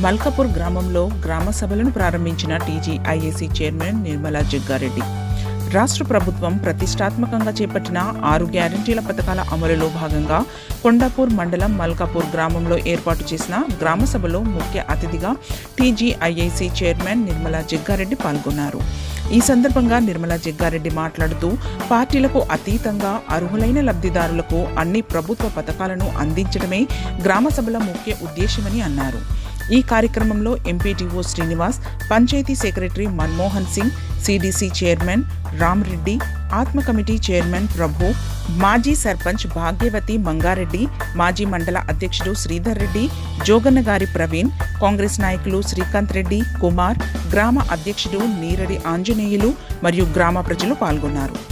మల్కాపూర్ గ్రామంలో గ్రామ సభలను ప్రారంభించిన టీజీఐఏసీ చైర్మన్ నిర్మలా జగ్గారెడ్డి. రాష్ట్ర ప్రభుత్వం ప్రతిష్టాత్మకంగా చేపట్టిన ఆరు గ్యారంటీల పథకాల అమలులో భాగంగా కొండాపూర్ మండలం మల్కాపూర్ గ్రామంలో ఏర్పాటు చేసిన గ్రామ సభలో ముఖ్య అతిథిగా టీజీఐఐసి చైర్మన్ నిర్మలా జగ్గారెడ్డి పాల్గొన్నారు. ఈ సందర్భంగా నిర్మలా జగ్గారెడ్డి మాట్లాడుతూ పార్టీలకు అతీతంగా అర్హులైన లబ్ధిదారులకు అన్ని ప్రభుత్వ పథకాలను అందించడమే గ్రామ సభల ముఖ్య ఉద్దేశమని అన్నారు. ఈ కార్యక్రమంలో MPTO Srinivas panchayat secretary Manmohan Singh CDC chairman Ramreddy ఆత్మ కమిటీ చైర్మన్ ప్రభు మాజీ సర్పంచ్ భాగ్యవతి మంగారెడ్డి మాజీ మండల అధ్యక్షుడు శ్రీధర్ రెడ్డి జోగన్నగారి ప్రవీణ్ కాంగ్రెస్ నాయకులు శ్రీకాంత్ రెడ్డి కుమార్ గ్రామ అధ్యక్షుడు నీరడి ఆంజనేయులు మరియు గ్రామ ప్రజలు పాల్గొన్నారు.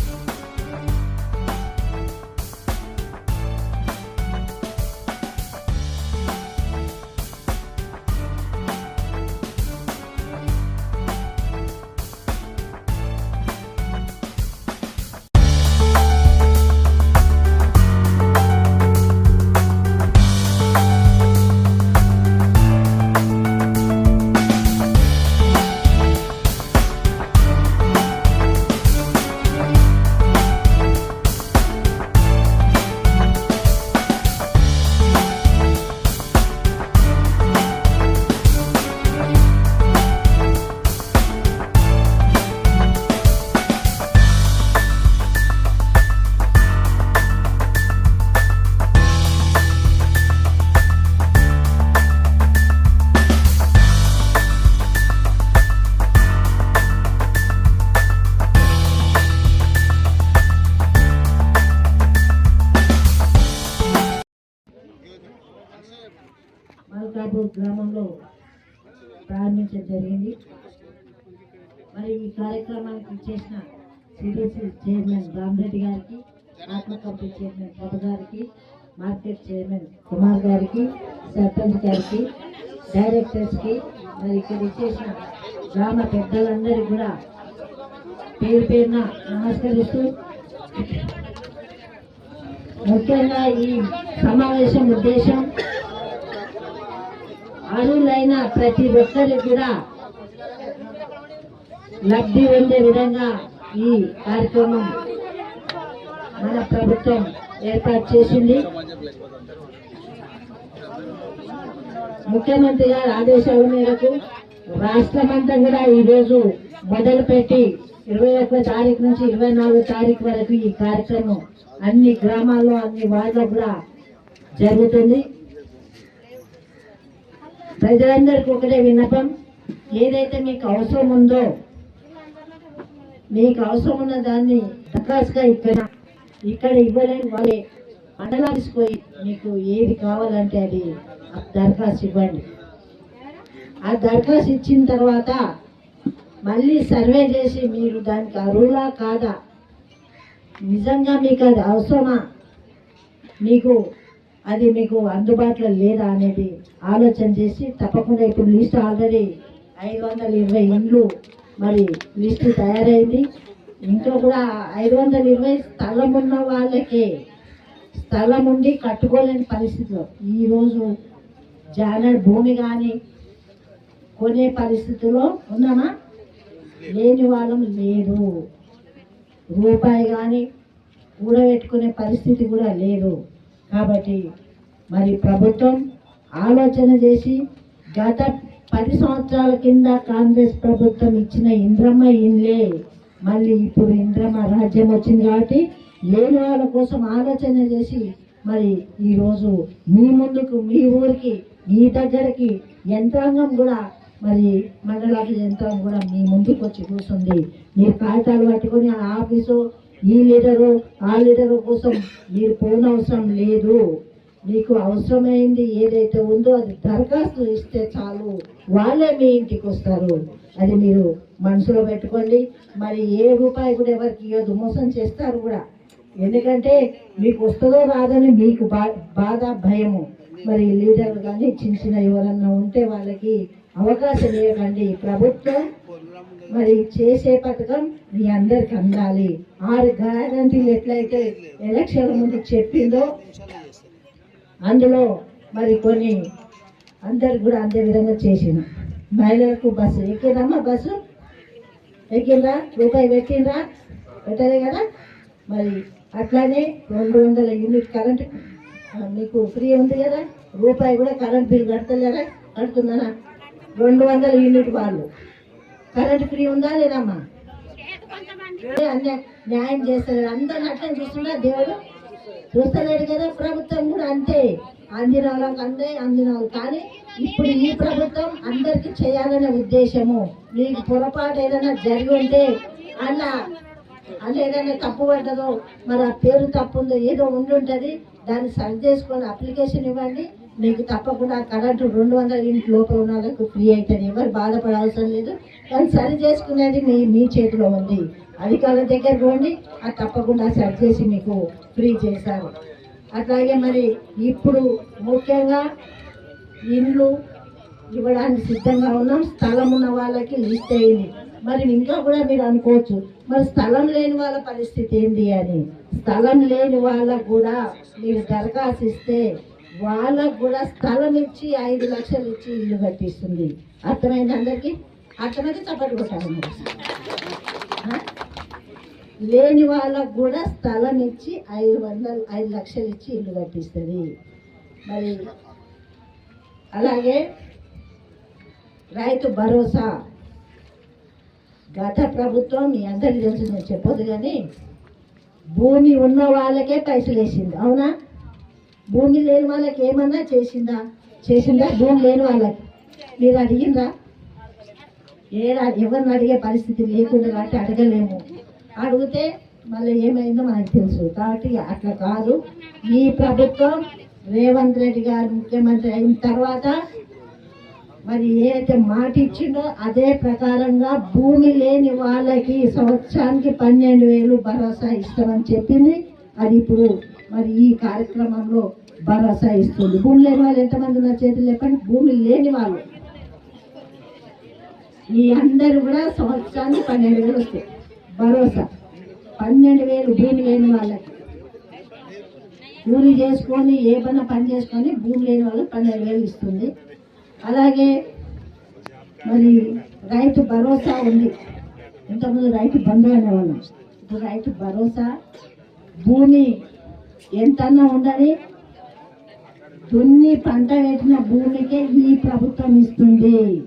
మహబూబ్ గ్రామంలో ప్రారంభించడం జరిగింది. మరి ఈ కార్యక్రమానికి చేసిన సిడిసి చైర్మన్ రామరెడ్డి గారికి ఆత్మ కమిటీ చైర్మన్ ప్రభు గారికి మార్కెట్ చైర్మన్ కుమార్ గారికి సర్పంచ్ గారికి డైరెక్టర్స్కి మరి ఇక్కడ ఇచ్చేసిన గ్రామ పెద్దలందరికీ కూడా పేరు పేరున నమస్కరిస్తూ ముఖ్యంగా ఈ సమావేశం ఉద్దేశం అర్హులైన ప్రతి ఒక్కరు కూడా లబ్ధి పొందే విధంగా ఈ కార్యక్రమం మన ప్రభుత్వం ఏర్పాటు చేసింది. ముఖ్యమంత్రి గారి ఆదేశాల మేరకు రాష్ట్రమంతా కూడా ఈరోజు మొదలుపెట్టి ఇరవై ఒక్క తారీఖు నుంచి ఇరవై నాలుగో తారీఖు వరకు ఈ కార్యక్రమం అన్ని గ్రామాల్లో అన్ని వార్డులో కూడా జరుగుతుంది. ప్రజలందరికీ ఒకటే విన్నపం. ఏదైతే మీకు అవసరం ఉందో మీకు అవసరం ఉన్న దాన్ని దరఖాస్తుగా ఇక్కడ ఇక్కడ ఇవ్వలేని వాళ్ళే మండలానికి మీకు ఏది కావాలంటే అది దరఖాస్తు ఇవ్వండి. ఆ దరఖాస్తు ఇచ్చిన తర్వాత మళ్ళీ సర్వే చేసి మీరు దానికి అర్హులా కాదా? నిజంగా మీకు అది అవసరమా? మీకు అది మీకు అందుబాటులో లేదా అనేది ఆలోచన చేసి తప్పకుండా ఇప్పుడు లిస్ట్ ఆల్రెడీ ఐదు వందల ఇరవై ఇండ్లు మరి లిస్ట్ తయారైంది. ఇంట్లో కూడా ఐదు వందల ఇరవై స్థలం ఉన్న వాళ్ళకి స్థలం ఉండి కట్టుకోలేని పరిస్థితిలో ఈరోజు జానర్ భూమి కానీ కొనే పరిస్థితిలో ఉన్నామా? లేని వాళ్ళం లేదు రూపాయి కానీ కూడబెట్టుకునే పరిస్థితి కూడా లేదు. కాబట్టి మరి ప్రభుత్వం ఆలోచన చేసి గత పది సంవత్సరాల కింద కాంగ్రెస్ ప్రభుత్వం ఇచ్చిన ఇంద్రమ్మ ఇండ్లే మళ్ళీ ఇప్పుడు ఇంద్రమ్మ రాజ్యం వచ్చింది కాబట్టి లేని వాళ్ళ కోసం ఆలోచన చేసి మరి ఈరోజు మీ ముందుకు మీ ఊరికి మీ దగ్గరికి యంత్రాంగం కూడా మరి మండలాల యంత్రాంగం కూడా మీ ముందుకు వచ్చి కూర్చుంది. మీరు కాగితాలు పట్టుకొని ఆ ఆఫీసు ఈ లీడరు ఆ లీడరు కోసం మీరు పోనవసరం లేదు. మీకు అవసరమైంది ఏదైతే ఉందో అది దరఖాస్తు ఇస్తే చాలు. వాళ్ళే మీ ఇంటికి వస్తారు. అది మీరు మనసులో పెట్టుకోండి. మరి ఏ రూపాయి కూడా ఎవరికి ఇవ్వదు. మోసం చేస్తారు కూడా. ఎందుకంటే మీకు వస్తుందో రాదని మీకు బా బాధ భయము. మరి లీడర్లు కానీ చిన్న చిన్న ఎవరన్నా ఉంటే వాళ్ళకి అవకాశం ఇవ్వకండి. ప్రభుత్వం మరి చేసే పథకం మీ అందరికి అందాలి. ఆరు గ్యారంటీలు ఎట్లయితే ఎలక్షన్ ముందు చెప్పిందో అందులో మరి కొన్ని అందరికి కూడా అందే విధంగా చేసిన మహిళలకు బస్సు ఎక్కిందమ్మా బస్సు? ఎక్కిందా రూపాయి పెట్టిందా పెట్టలే కదా? మరి అట్లానే రెండు వందల యూనిట్ కరెంట్ మీకు ఫ్రీ ఉంది కదా? రూపాయి కూడా కరెంట్ బిల్ కడతలేరా కడుతున్నారా రెండు వందల యూనిట్ వాళ్ళు. కరెంట్ ఫ్రీ ఉందా లేదమ్మా? ఏ అన్య- న్యాయం చేస్తలేడు అందరిని అట్లా చూస్తున్నా దేవుడు? చూస్తలేడు కదా ప్రభుత్వం కూడా అంతే. అందిన వాళ్ళకి అందే అందిన కానీ ఇప్పుడు ఈ ప్రభుత్వం అందరికి చేయాలనే ఉద్దేశము. మీకు పొరపాటు ఏదైనా జరిగి ఉంటే అన్న అన్న ఏదైనా తప్పు పడ్డదో మరి ఆ పేరు తప్పు ఉందో ఏదో ఉండి ఉంటుంది దాన్ని సరి చేసుకొని అప్లికేషన్ ఇవ్వండి. మీకు తప్పకుండా కరెంటు రెండు వందల యూనిట్ లోపల ఉన్న వాళ్ళకు ఫ్రీ అవుతుంది ఎవరు బాధపడాల్సిన లేదు. కానీ సరి చేసుకునేది మీ మీ చేతిలో ఉంది. అధికారుల దగ్గర పోండి. అది తప్పకుండా సరి చేసి మీకు ఫ్రీ చేశారు. అట్లాగే మరి ఇప్పుడు ముఖ్యంగా ఇండ్లు ఇవ్వడానికి సిద్ధంగా ఉన్నాం. స్థలం ఉన్న వాళ్ళకి లిస్ట్ అయింది మరి ఇంకా కూడా మీరు అనుకోవచ్చు మరి స్థలం లేని వాళ్ళ పరిస్థితి ఏంటి అని. స్థలం లేని వాళ్ళకు కూడా మీరు దరఖాస్తు ఇస్తే వాళ్ళకు కూడా స్థలం ఇచ్చి ఐదు లక్షలు ఇచ్చి ఇల్లు కట్టిస్తుంది. అర్థమైంది అందరికీ? అర్థమైతే చప్పట్లు కొట్టాలి లేని వాళ్ళకు కూడా స్థలం ఇచ్చి ఐదు వందలు ఐదు లక్షలు ఇచ్చి ఇల్లు కట్టిస్తుంది. మరి అలాగే రైతు భరోసా. గత ప్రభుత్వం మీ అందరికీ తెలుసు నేను చెప్పొద్దు కానీ భూమి ఉన్న వాళ్ళకే పైసలు వేసింది అవునా? భూమి లేని వాళ్ళకి ఏమన్నా చేసిందా? చేసిందా? భూమి లేని వాళ్ళకి. మీరు అడిగిందా ఏడా ఎవరిని అడిగే పరిస్థితి లేకుండా కాబట్టి అడగలేము. అడిగితే మళ్ళీ ఏమైందో మనకు తెలుసు. కాబట్టి అట్లా కాదు. ఈ ప్రభుత్వం రేవంత్ రెడ్డి గారు ముఖ్యమంత్రి అయిన తర్వాత మరి ఏదైతే మాట ఇచ్చిండో అదే ప్రకారంగా భూమి లేని వాళ్ళకి సంవత్సరానికి పన్నెండు వేలు భరోసా ఇస్తామని చెప్పింది. అది ఇప్పుడు మరి ఈ కార్యక్రమంలో భరోసా ఇస్తుంది. భూమి లేని వాళ్ళు ఎంతమంది ఉన్నారు చేతులు చెప్పండి భూమి లేని వాళ్ళు. ఈ అందరూ కూడా సంవత్సరానికి పన్నెండు వేలు వస్తాయి. భరోసా. పన్నెండు వేలు భూమి లేని వాళ్ళకి. కూలి చేసుకొని ఏ పని పని చేసుకొని భూమి లేని వాళ్ళకి పన్నెండు వేలు ఇస్తుంది. అలాగే మరి రైతు భరోసా ఉంది. ఇంతకుముందు రైతు బంధు అనేవాళ్ళం. ఇప్పుడు రైతు భరోసా భూమి ఎంతన్నా ఉండాలి? దున్ని పంట పెట్టిన భూమికే ఈ ప్రభుత్వం ఇస్తుంది.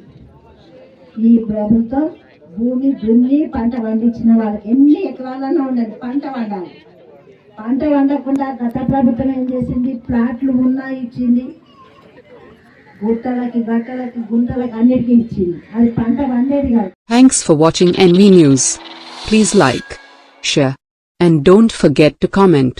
ఈ ప్రభుత్వం భూమి దున్ని పంట పండించిన వాళ్ళకి ఎన్ని ఎకరాలన్నా ఉండండి పంట పండాలి. పంట పండకుండా గత ప్రభుత్వం ఏం చేసింది? ప్లాట్లు ఉన్నా ఇచ్చింది. గుట్టలకి గట్టలకి గుంటలకి అన్నిటికీ ఇచ్చింది. అది పంట పండేది కాదు. Thanks for watching NV news please like share and don't forget to comment